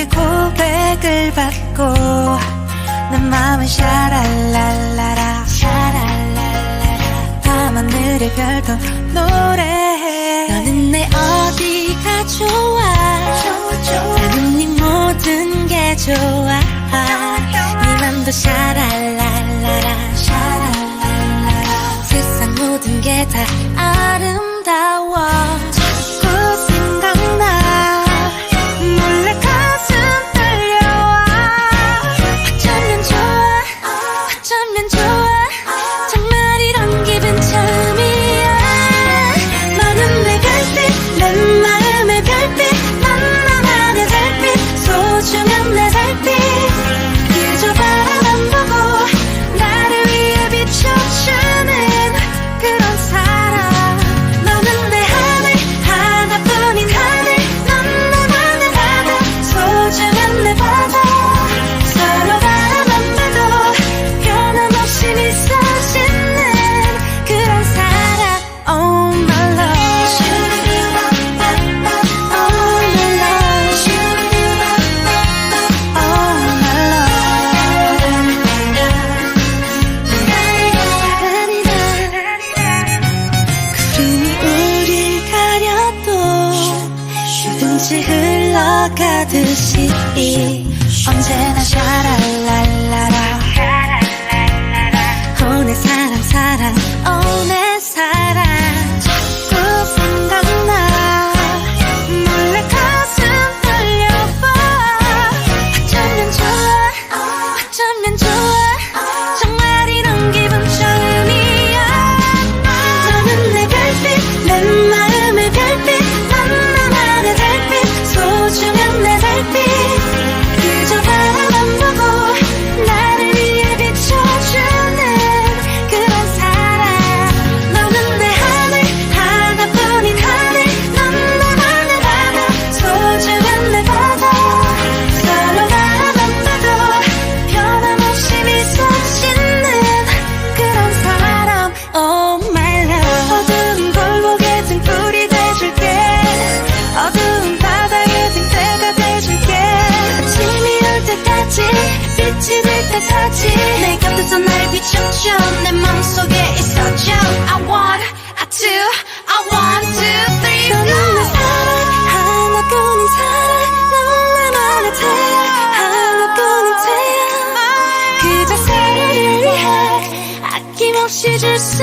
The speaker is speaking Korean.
너에게 고백을 받고 내 마음은 샤랄랄라라 샤랄랄라라. 밤하늘의 별도 노래해. 너는 내 어디가 좋아? 좋아 좋아 나는 네 모든 게 좋아. 네 맘도 샤랄라. 흘러가듯이 언제나 잘 알아 사지. 내 곁에서 날 비춰줘. 내 맘속에 있어줘. I want, I do, I want, two, three, go 너는 내 사랑 하나뿐인 사랑. 너만 알아 하나뿐인 태양. 그저 사랑을 위해 아낌없이 줄수